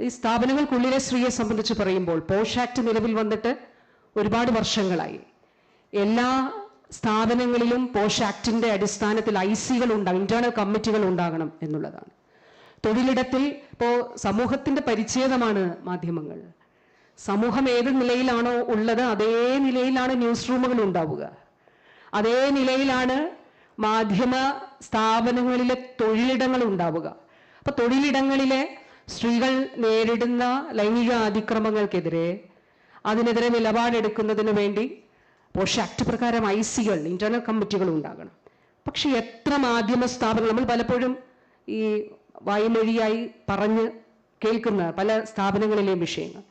ഈ സ്ഥാപനങ്ങൾക്കുള്ളിലെ സ്ത്രീയെ സംബന്ധിച്ച് പറയുമ്പോൾ പോഷ് ആക്ട് നിലവിൽ വന്നിട്ട് ഒരുപാട് വർഷങ്ങളായി. എല്ലാ സ്ഥാപനങ്ങളിലും പോഷ് ആക്ടിന്റെ അടിസ്ഥാനത്തിൽ ഐ സികൾ ഉണ്ടാകും ഇന്റേണൽ കമ്മിറ്റികൾ ഉണ്ടാകണം എന്നുള്ളതാണ്. തൊഴിലിടത്തിൽ ഇപ്പോൾ സമൂഹത്തിന്റെ പരിച്ഛേദമാണ് മാധ്യമങ്ങൾ. സമൂഹം ഏത് നിലയിലാണോ ഉള്ളത് അതേ നിലയിലാണ് ന്യൂസ് റൂമുകൾ ഉണ്ടാവുക. അതേ നിലയിലാണ് മാധ്യമ സ്ഥാപനങ്ങളിലെ തൊഴിലിടങ്ങൾ ഉണ്ടാവുക. അപ്പൊ തൊഴിലിടങ്ങളിലെ സ്ത്രീകൾ നേരിടുന്ന ലൈംഗിക അതിക്രമങ്ങൾക്കെതിരെ അതിനെതിരെ നിലപാടെടുക്കുന്നതിന് വേണ്ടി പോഷ ആക്ട് പ്രകാരം ഐ സികൾ ഇന്റർണൽ കമ്മിറ്റികൾ ഉണ്ടാകണം. പക്ഷെ എത്ര മാധ്യമ സ്ഥാപനങ്ങൾ നമ്മൾ പലപ്പോഴും ഈ വായ്മൊഴിയായി പറഞ്ഞ് കേൾക്കുന്ന പല സ്ഥാപനങ്ങളിലെയും വിഷയങ്ങൾ.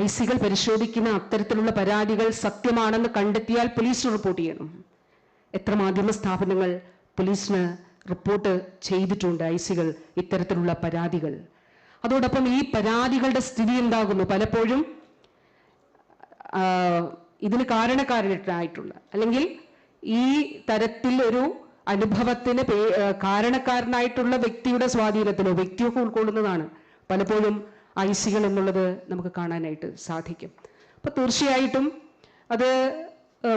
ഐ സികൾ പരിശോധിക്കുന്ന അത്തരത്തിലുള്ള പരാതികൾ സത്യമാണെന്ന് കണ്ടെത്തിയാൽ പോലീസ് റിപ്പോർട്ട് ചെയ്യണം. എത്ര മാധ്യമ സ്ഥാപനങ്ങൾ പോലീസിന് റിപ്പോർട്ട് ചെയ്തിട്ടുണ്ട് ഐ സികൾ ഇത്തരത്തിലുള്ള പരാതികൾ? അതോടൊപ്പം ഈ പരാതികളുടെ സ്ഥിതി എന്താകുന്നു? പലപ്പോഴും ഇതിന് കാരണക്കാരനായിട്ടുള്ള അല്ലെങ്കിൽ ഈ തരത്തിൽ ഒരു അനുഭവത്തിന് കാരണക്കാരനായിട്ടുള്ള വ്യക്തിയുടെ സ്വാധീനത്തിലോ വ്യക്തിയൊക്കെ ഉൾക്കൊള്ളുന്നതാണ് പലപ്പോഴും ഐസികൾ എന്നുള്ളത് നമുക്ക് കാണാനായിട്ട് സാധിക്കും. അപ്പൊ തീർച്ചയായിട്ടും അത്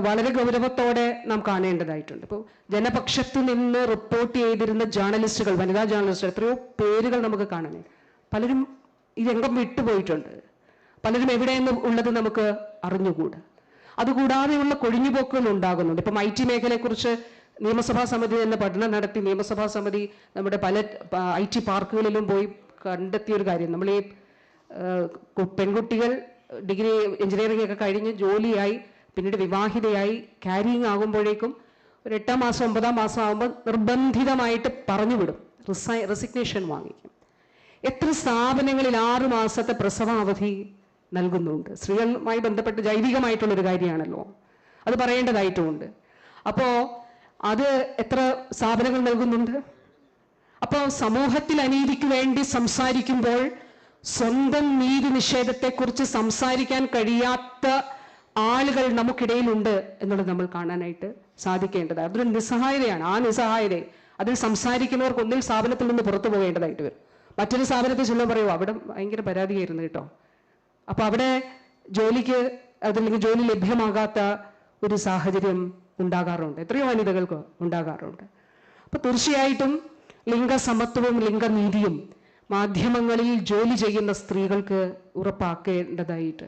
വളരെ ഗൗരവത്തോടെ നാം കാണേണ്ടതായിട്ടുണ്ട്. ഇപ്പോൾ ജനപക്ഷത്തു നിന്ന് റിപ്പോർട്ട് ചെയ്തിരുന്ന ജേർണലിസ്റ്റുകൾ വനിതാ ജേർണലിസ്റ്റുകൾ എത്രയോ പേരുകൾ നമുക്ക് കാണാനായിട്ട് പലരും ഈ രംഗം വിട്ടുപോയിട്ടുണ്ട്. പലരും എവിടെയെന്ന് ഉള്ളത് നമുക്ക് അറിഞ്ഞുകൂടാ. അതുകൂടാതെയുള്ള കൊഴിഞ്ഞുപോക്കുകൾ ഉണ്ടാകുന്നുണ്ട്. ഇപ്പം ഐ ടി മേഖലയെക്കുറിച്ച് നിയമസഭാ സമിതി തന്നെ പഠനം നടത്തി. നിയമസഭാ സമിതി നമ്മുടെ പല ഐ ടി പാർക്കുകളിലും പോയി കണ്ടെത്തിയ ഒരു കാര്യം. നമ്മൾ ഈ പെൺകുട്ടികൾ ഡിഗ്രി എഞ്ചിനീയറിംഗ് ഒക്കെ കഴിഞ്ഞ് ജോലിയായി പിന്നീട് വിവാഹിതയായി ക്യാരിയിങ് ആകുമ്പോഴേക്കും ഒരു എട്ടാം മാസം ഒമ്പതാം മാസം ആകുമ്പോൾ നിർബന്ധിതമായിട്ട് പറഞ്ഞു വിടും റിസൈ റെസിഗ്നേഷൻ വാങ്ങിക്കും. എത്ര സ്ഥാപനങ്ങളിൽ ആറു മാസത്തെ പ്രസവാവധി നൽകുന്നുണ്ട്? സ്ത്രീകളുമായി ബന്ധപ്പെട്ട് ജൈവികമായിട്ടുള്ളൊരു കാര്യമാണല്ലോ. അത് പറയേണ്ടതായിട്ടുമുണ്ട് അപ്പോൾ അത് എത്ര സ്ഥാപനങ്ങൾ നൽകുന്നുണ്ട്? അപ്പോൾ സമൂഹത്തിൽ അനീതിക്ക് വേണ്ടി സംസാരിക്കുമ്പോൾ സ്വന്തം നീതി നിഷേധത്തെക്കുറിച്ച് സംസാരിക്കാൻ കഴിയാത്ത ആളുകൾ നമുക്കിടയിലുണ്ട് എന്നുള്ളത് നമ്മൾ കാണാനായിട്ട് സാധിക്കേണ്ടതാണ്. അതൊരു നിസ്സഹായതയാണ്. ആ നിസ്സഹായത അതിൽ സംസാരിക്കുന്നവർക്ക് ഒന്നിൽ സ്ഥാപനത്തിൽ നിന്ന് പുറത്തു പോകേണ്ടതായിട്ട് വരും. മറ്റൊരു സ്ഥാപനത്തിൽ ചെല്ലുമ്പോൾ പറയുമോ അവിടെ ഭയങ്കര പരാതിയായിരുന്നു കേട്ടോ. അപ്പോൾ അവിടെ ജോലിക്ക് അതല്ലെങ്കിൽ ജോലി ലഭ്യമാകാത്ത ഒരു സാഹചര്യം ഉണ്ടാകാറുണ്ട്. എത്രയോ വനിതകൾക്ക് ഉണ്ടാകാറുണ്ട്. അപ്പോൾ തീർച്ചയായിട്ടും ലിംഗസമത്വവും ലിംഗനീതിയും മാധ്യമങ്ങളിൽ ജോലി ചെയ്യുന്ന സ്ത്രീകൾക്ക് ഉറപ്പാക്കേണ്ടതായിട്ട്